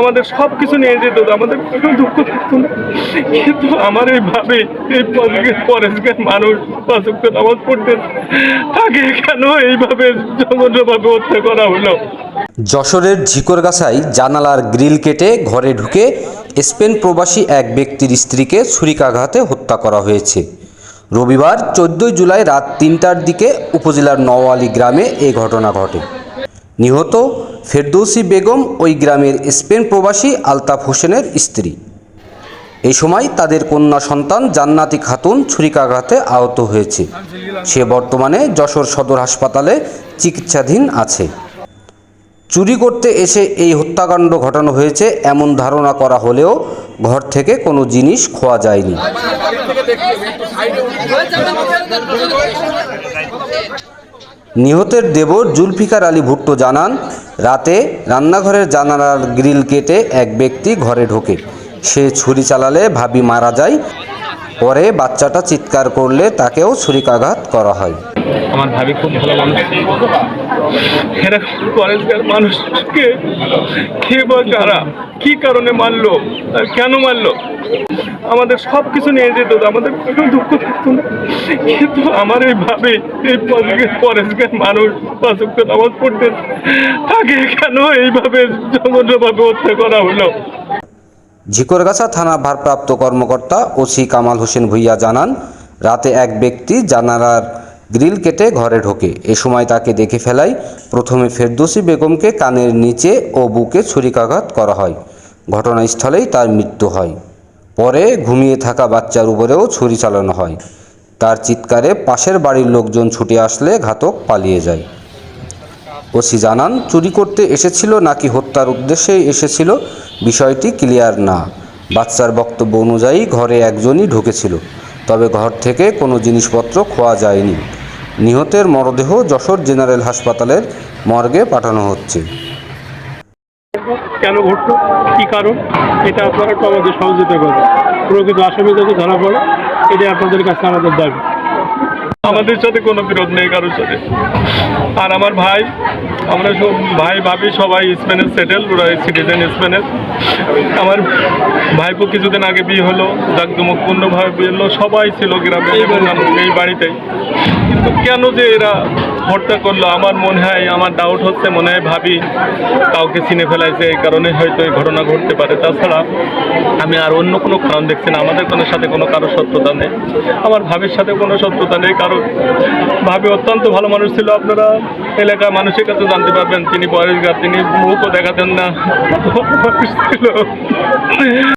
আমাদের সব কিছু নিয়ে যেত, আমাদের কোনো দুঃখ থাকতো না। কিন্তু আমার এইভাবে এই পরেশগার মানুষ পাঁচক নামাজ পড়তে তাকে কেন এইভাবে জঘন্যভাবে হত্যা করা হলো? যশোরের ঝিকরগাছায় জানালার গ্রিল কেটে ঘরে ঢুকে স্পেন প্রবাসী এক ব্যক্তির স্ত্রীকে ছুরিকাঘাতে হত্যা করা হয়েছে। রবিবার চোদ্দোই জুলাই রাত তিনটার দিকে উপজেলার নওয়ালি গ্রামে এই ঘটনা ঘটে। নিহত ফেরদৌসি বেগম ওই গ্রামের স্পেন প্রবাসী আলতাফ হোসেনের স্ত্রী। এ সময় তাদের কন্যা সন্তান জান্নাতি খাতুন ছুরিকাঘাতে আহত হয়েছে। সে বর্তমানে যশোর সদর হাসপাতালে চিকিৎসাধীন আছে। চুরি করতে এসে এই হত্যাকাণ্ড ঘটানো হয়েছে এমন ধারণা করা হলেও ঘর থেকে কোনো জিনিস খোয়া যায়নি। নিহতের দেবর জুলফিকার আলী ভুট্টো জানান, রাতে রান্নাঘরের জানালার গ্রিল কেটে এক ব্যক্তি ঘরে ঢোকে। সে ছুরি চালালে ভাবি মারা যায়, পরে বাচ্চাটা চিৎকার করলে তাকেও ছুরিকাঘাত করা হয়। আমার ভাবি খুব ভালো মানুষ। মানুষকে কে বা কারা? কি কারণে মারলো? কেন মারলো? আমাদের সব কিছু নিয়ে যেত, আমাদের কোনো দুঃখ থাকতো না। কিন্তু আমার এই ভাবি, এই পরেশগার মানুষ পাঁচক নামাজ পড়তে তাকে কেন এইভাবে জঘন্যভাবে হত্যা করা হলো? ঝিকরগাছা থানা ভারপ্রাপ্ত কর্মকর্তা ওসি কামাল হোসেন ভুইয়া জানান, রাতে এক ব্যক্তি জানালার গ্রিল কেটে ঘরে ঢোকে। এ সময় তাকে দেখে ফেলায় প্রথমে ফেরদৌসি বেগমকে কানের নিচে ও বুকে ছুরিকাঘাত করা হয়। ঘটনাস্থলেই তার মৃত্যু হয়। পরে ঘুমিয়ে থাকা বাচ্চার উপরেও ছুরি চালানো হয়। তার চিৎকারে পাশের বাড়ির লোকজন ছুটে আসলে ঘাতক পালিয়ে যায়। ওসি জানান, চুরি করতে এসেছিল নাকি হত্যার উদ্দেশ্যেই এসেছিল বিষয়টি ক্লিয়ার না। বাচ্চার বক্তব্য অনুযায়ী ঘরে একজনই ঢুকেছিল। তবে ঘর থেকে কোনো জিনিসপত্র খোয়া যায়নি। নিহতের মরদেহ যশোর জেনারেল হাসপাতালের মর্গে পাঠানো হচ্ছে। কেন ঘটল? কী কারণ? এটা আপনারা একটু আমাদের সহযোগিতা করবেন। প্রকৃত আসামি যাতে ধরা পড়ে এটা আপনাদের কাছে আমাদের দাবি। আমাদের সাথে কোনো বিরোধ নেই কারোর সাথে। আর আমার ভাই আমরা সব ভাই ভাবি সবাই স্পেনের সেটেল ওরা সিটিজেন স্পেনের। আমার ভাইপো কিছুদিন আগে বিয়ে হলো জাকজমকপূর্ণভাবে বিয়ে হলো সবাই ছিল গ্রামে এবং এই বাড়িতেই। কিন্তু কেন যে এরা হত্যা করল, আমার মনে হয়, আমার ডাউট হচ্ছে, মনে হয় ভাবি কাউকে চিনে ফেলাইছে, এই কারণে হয়তো এই ঘটনা ঘটতে পারে। তাছাড়া আমি আর অন্য কোনো কারণ দেখছি না, আমাদের কোনো সাথে কোনো কারও শত্রুতা নেই। আমার ভাবির সাথে কোনো শত্রুতা নেই, কারণ ভাবি অত্যন্ত ভালো মানুষ ছিল। আপনারা এলাকার মানুষের কাছে জানতে পারবেন, তিনি পরেশগার তিনি মুখও দেখাতেন না। ছিল।